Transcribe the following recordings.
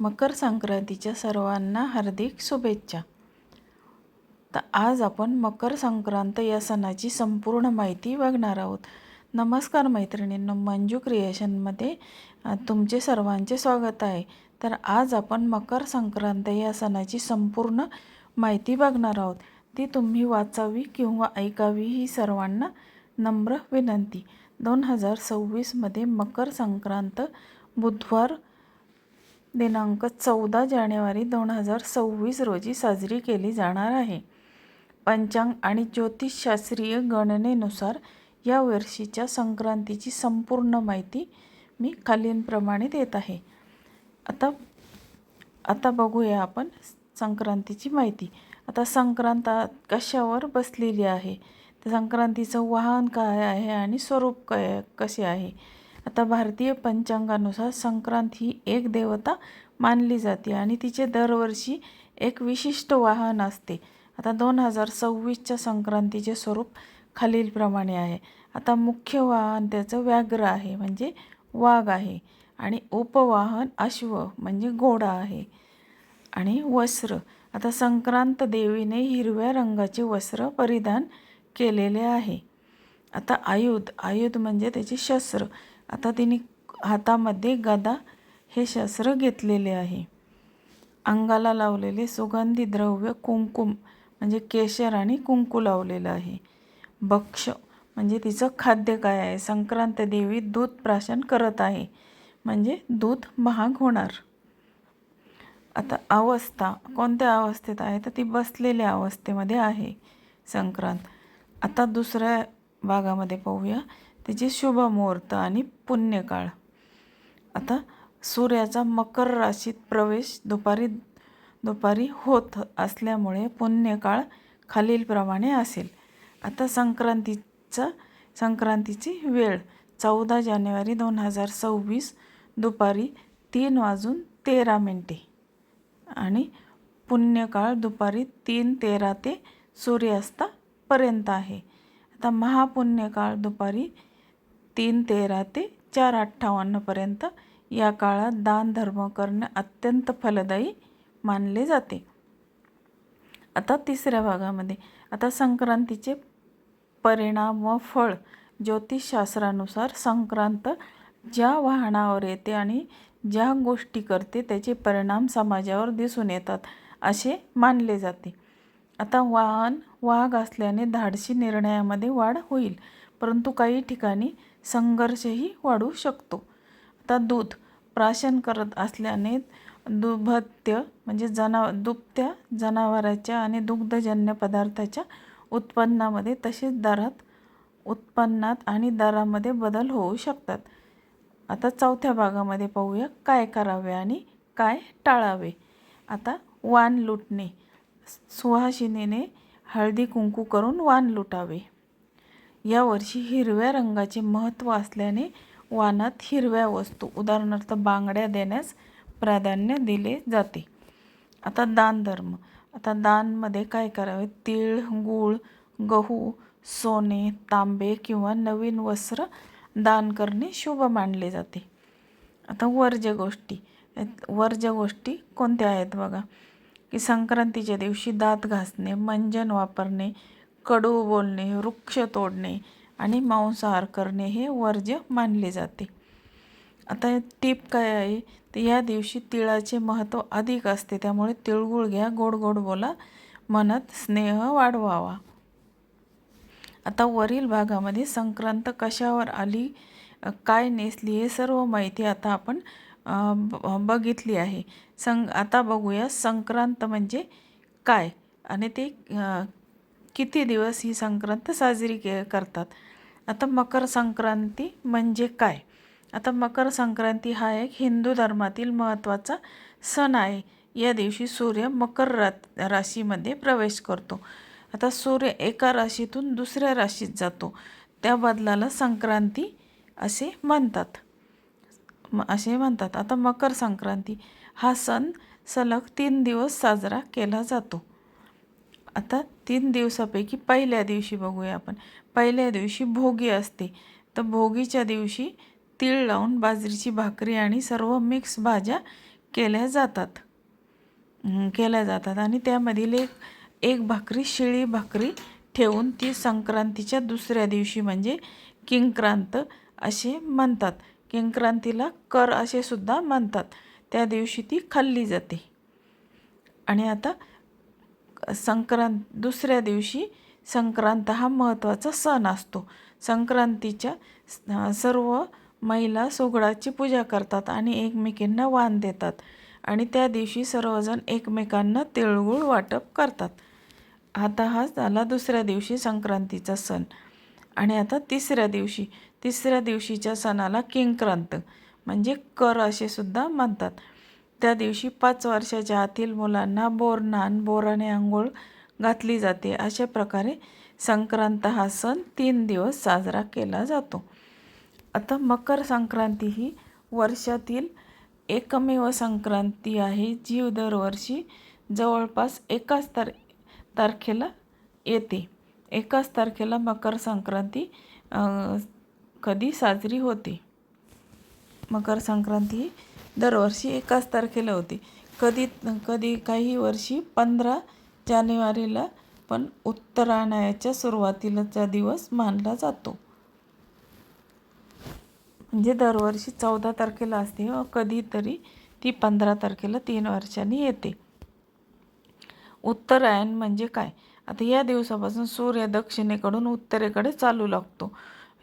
मकर संक्रांतीच्या सर्वांना हार्दिक शुभेच्छा. तर आज आपण मकर संक्रांत या सणाची संपूर्ण माहिती बघणार आहोत. नमस्कार मैत्रिणींनो मंजू क्रिएशनमध्ये तुमचे सर्वांचे स्वागत आहे. तर आज आपण मकर संक्रांत या सणाची संपूर्ण माहिती बघणार आहोत. ती तुम्ही वाचावी किंवा ऐकावी ही सर्वांना नम्र विनंती. दोन हजार सव्वीसमध्ये मकर संक्रांत बुधवार दिनांक चौदा जानेवारी दोन हजार सव्वीस रोजी साजरी केली जाणार आहे. पंचांग आणि ज्योतिषशास्त्रीय गणनेनुसार या वर्षीच्या संक्रांतीची संपूर्ण माहिती मी खालीलप्रमाणे देत आहे. आता आता बघूया आपण संक्रांतीची माहिती. आता संक्रांत कशावर बसलेली आहे? तर संक्रांतीचं वाहन काय आहे आणि स्वरूप काय कसे आहे? आता भारतीय पंचांगानुसार संक्रांत ही एक देवता मानली जाते आणि तिचे दरवर्षी एक विशिष्ट वाहन असते. आता दोन हजार सव्वीसच्या संक्रांतीचे स्वरूप खालीलप्रमाणे आहे. आता मुख्य वाहन त्याचं व्याघ्र आहे म्हणजे वाघ आहे. आणि उपवाहन अश्व म्हणजे घोडा आहे. आणि वस्त्र. आता संक्रांत देवीने हिरव्या रंगाचे वस्त्र परिधान केलेले आहे. आता आयुध. आयुध म्हणजे त्याचे शस्त्र. आता तिने हातामध्ये गदा हे शस्त्र घेतलेले आहे. अंगाला लावलेले सुगंधी द्रव्य कुंकुम म्हणजे केशर आणि कुंकू लावलेलं आहे. भक्ष म्हणजे तिचं खाद्य काय आहे? संक्रांत देवी दूध प्राशन करत आहे म्हणजे दूध महाग होणार. आता अवस्था कोणत्या अवस्थेत आहे? तर ती बसलेल्या अवस्थेमध्ये आहे संक्रांत. आता दुसऱ्या भागामध्ये पाहूया. त्याचे शुभ मुहूर्त आणि पुण्यकाळ. आता सूर्याचा मकर राशीत प्रवेश दुपारी दुपारी होत असल्यामुळे पुण्यकाळ खालीलप्रमाणे असेल. आता संक्रांतीचा संक्रांतीची वेळ चौदा जानेवारी दोन हजार सव्वीस दुपारी तीन वाजून तेरा मिनटे. आणि पुण्यकाळ दुपारी तीन तेरा ते सूर्यास्तापर्यंत आहे. आता महापुण्यकाळ दुपारी तीन तेरा ते चार अठ्ठावन्नपर्यंत या काळात दान धर्म करणे अत्यंत फलदायी मानले जाते. आता तिसऱ्या भागामध्ये. आता संक्रांतीचे परिणाम व फळ ज्योतिषशास्त्रानुसार संक्रांत ज्या वाहनावर येते आणि ज्या गोष्टी करते त्याचे परिणाम समाजावर दिसून येतात असे मानले जाते. आता वाहन वाघ असल्याने धाडशी निर्णयामध्ये वाढ होईल. परंतु काही ठिकाणी संघर्षही वाढू शकतो. आता दूध प्राशन करत असल्याने दुभत्य म्हणजे जना दुभत्या जनावराच्या आणि दुग्धजन्य पदार्थाच्या उत्पन्नामध्ये तसेच दरात उत्पन्नात आणि दरामध्ये बदल होऊ शकतात. आता चौथ्या भागामध्ये पाहूया काय करावे आणि काय टाळावे. आता वान लुटणे. सुहासिनीने हळदी कुंकू करून वान लुटावे. यावर्षी हिरव्या रंगाचे महत्त्व असल्याने वानात हिरव्या वस्तू उदाहरणार्थ बांगड्या देण्यास प्राधान्य दिले जाते. आता दानधर्म आता दानमध्ये काय करावे? तीळ गूळ गहू सोने तांबे किंवा नवीन वस्त्र दान करणे शुभ मानले जाते. आता वर्ज्य गोष्टी. वर्ज्य गोष्टी कोणत्या आहेत बघा? की संक्रांतीच्या दिवशी दात घासणे मंजन वापरणे कडू बोलणे वृक्ष तोडणे आणि मांसाहार करणे हे वर्ज्य मानले जाते. आता टीप काय आहे? तर या दिवशी तिळाचे महत्त्व अधिक असते त्यामुळे तिळगुळ घ्या गोड गोड बोला मनात स्नेह वाढवावा. आता वरील भागामध्ये संक्रांत कशावर आली काय नेसली हे सर्व माहिती आता आपण बघितली आहे. सं आता बघूया संक्रांत म्हणजे काय? आणि ते किती दिवस ही संक्रांत साजरी के करतात? आता मकर संक्रांती म्हणजे काय? आता मकर संक्रांती हा एक हिंदू धर्मातील महत्त्वाचा सण आहे. या दिवशी सूर्य मकर रा राशीमध्ये प्रवेश करतो. आता सूर्य एका राशीतून दुसऱ्या राशीत जातो. त्या बदलाला संक्रांती असे म्हणतात. म असे म्हणतात. आता मकर संक्रांती हा सण सलग तीन दिवस साजरा केला जातो. आता तीन दिवसापैकी पहिल्या दिवशी बघूया आपण. पहिल्या दिवशी भोगी असते. तर भोगीच्या दिवशी तीळ लावून बाजरीची भाकरी आणि सर्व मिक्स भाज्या केल्या जातात. केल्या जातात. आणि त्यामधील एक एक भाकरी शिळी भाकरी ठेवून ती संक्रांतीच्या दुसऱ्या दिवशी म्हणजे किंक्रांत असे म्हणतात. किंक्रांतीला कर असे सुद्धा म्हणतात. त्या दिवशी ती खाल्ली जाते. आणि आता संक्रांत दुसऱ्या दिवशी संक्रांत हा महत्त्वाचा सण असतो. संक्रांतीच्या सर्व महिला सुगडाची पूजा करतात आणि एकमेकींना वाण देतात आणि त्या दिवशी सर्वजण एकमेकांना तिळगुळ वाटप करतात. आता हा झाला दुसऱ्या दिवशी संक्रांतीचा सण. आणि आता तिसऱ्या दिवशी तिसऱ्या दिवशीच्या सणाला किंक्रांत म्हणजे कर असे सुद्धा म्हणतात. त्या दिवशी पाच वर्षाच्या आतील मुलांना बोरनान बोराने आंघोळ घातली जाते. अशा प्रकारे संक्रांत हा सण तीन दिवस साजरा केला जातो. आता मकर संक्रांती ही वर्षातील एकमेव संक्रांती आहे. जी दरवर्षी जवळपास एकाच तार तारखेला येते. एकाच तारखेला मकर संक्रांती कधी साजरी होते. मकर संक्रांती ही दरवर्षी एकाच तारखेला होती. कधी कधी काही वर्षी पंधरा जानेवारीला पण उत्तरायणाच्या सुरुवातीलाचा दिवस मानला जातो. म्हणजे दरवर्षी चौदा तारखेला असते व कधीतरी ती पंधरा तारखेला तीन वर्षांनी येते. उत्तरायण म्हणजे काय? आता या दिवसापासून सूर्य दक्षिणेकडून उत्तरेकडे चालू लागतो.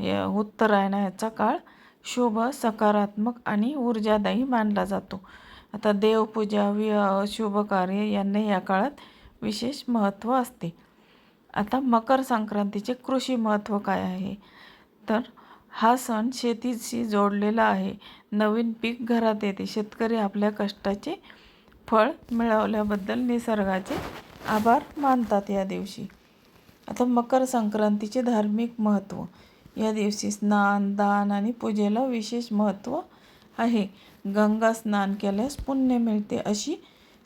या उत्तरायणाचा काळ शुभ सकारात्मक आणि ऊर्जादायी मानला जातो. आता देवपूजा वि शुभ कार्य यांना या काळात विशेष महत्त्व असते. आता मकर संक्रांतीचे कृषी महत्त्व काय आहे? तर हा सण शेतीशी जोडलेला आहे. नवीन पीक घरात येते. शेतकरी आपल्या कष्टाचे फळ मिळवल्याबद्दल निसर्गाचे आभार मानतात या दिवशी. आता मकर संक्रांतीचे धार्मिक महत्त्व. या दिवशी स्नान दान आणि पूजेला विशेष महत्त्व आहे. गंगा स्नान केल्यास पुण्य मिळते अशी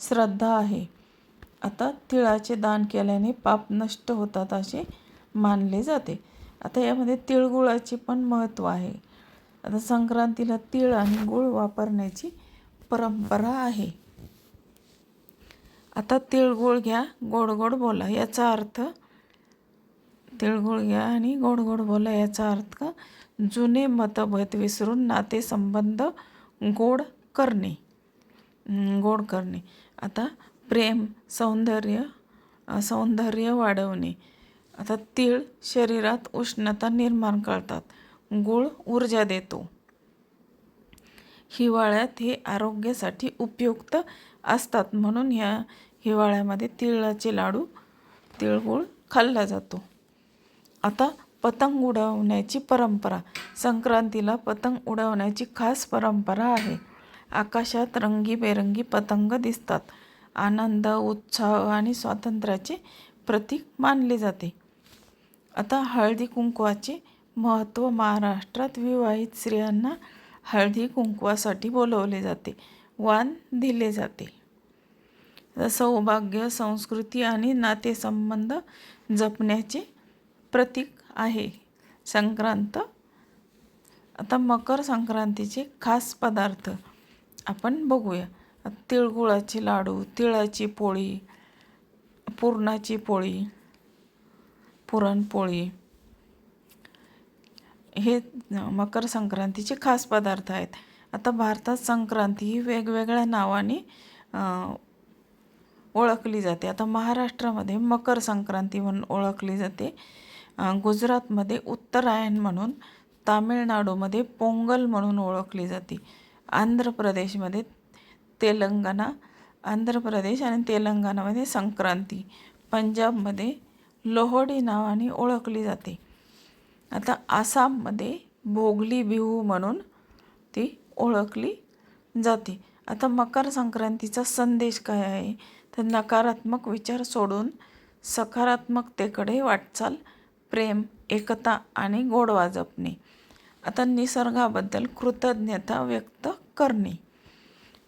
श्रद्धा आहे. आता तिळाचे दान केल्याने पाप नष्ट होतात असे मानले जाते. आता यामध्ये तिळगुळाचे पण महत्त्व आहे. आता संक्रांतीला तिळ आणि गुळ वापरण्याची परंपरा आहे. आता तिळगुळ घ्या गोड गोड बोला याचा अर्थ तिळगुळ घ्या आणि गोड गोड बोला याचा अर्थ का जुने मतभेद विसरून नातेसंबंध गोड करणे. गोड करणे. आता प्रेम सौंदर्य सौंदर्य वाढवणे. आता तीळ शरीरात उष्णता निर्माण करतात. गूळ ऊर्जा देतो. हिवाळ्यात हे आरोग्यासाठी उपयुक्त असतात. म्हणून ह्या हिवाळ्यामध्ये तिळाचे लाडू तिळगुळ खाल्ला जातो. आता पतंग उडवण्याची परंपरा. संक्रांतीला पतंग उडवण्याची खास परंपरा आहे. आकाशात रंगीबेरंगी पतंग दिसतात. आनंद उत्साह आणि स्वातंत्र्याचे प्रतीक मानले जाते. आता हळदी कुंकवाचे महत्त्व महाराष्ट्रात विवाहित स्त्रियांना हळदी कुंकवासाठी बोलवले जाते. वाण दिले जाते. सौभाग्य संस्कृती आणि नातेसंबंध जपण्याचे प्रतीक आहे संक्रांत. आता मकर संक्रांतीचे खास पदार्थ आपण बघूया. तिळगुळाचे लाडू तिळाची पोळी पुरणाची पोळी पुरणपोळी. हे मकर संक्रांतीचे खास पदार्थ आहेत. आता भारतात संक्रांती ही वेगवेगळ्या नावाने ओळखली जाते. आता महाराष्ट्रामध्ये मकर संक्रांती म्हणून ओळखली जाते. गुजरातमध्ये उत्तरायण म्हणून तामिळनाडूमध्ये पोंगल म्हणून ओळखली जाते. आंध्र प्रदेशमध्ये तेलंगणा आंध्र प्रदेश आणि तेलंगणामध्ये संक्रांती. पंजाबमध्ये लोहडी नावाने ओळखली जाते. आता आसाममध्ये भोगली बिहू म्हणून ती ओळखली जाते. आता मकर संक्रांतीचा संदेश काय आहे? तर नकारात्मक विचार सोडून सकारात्मकतेकडे वाटचाल प्रेम एकता आणि गोडवा जपणे आता निसर्गाबद्दल कृतज्ञता व्यक्त करणे.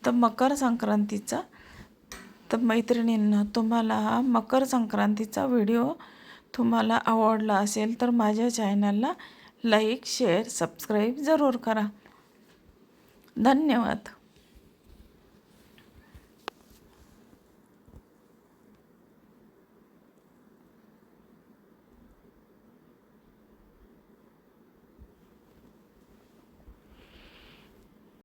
तर मकर संक्रांतीचा तर मैत्रिणींना तुम्हाला हा मकर संक्रांतीचा व्हिडिओ तुम्हाला आवडला असेल तर माझ्या चॅनलला लाईक शेअर सबस्क्राईब जरूर करा. धन्यवाद.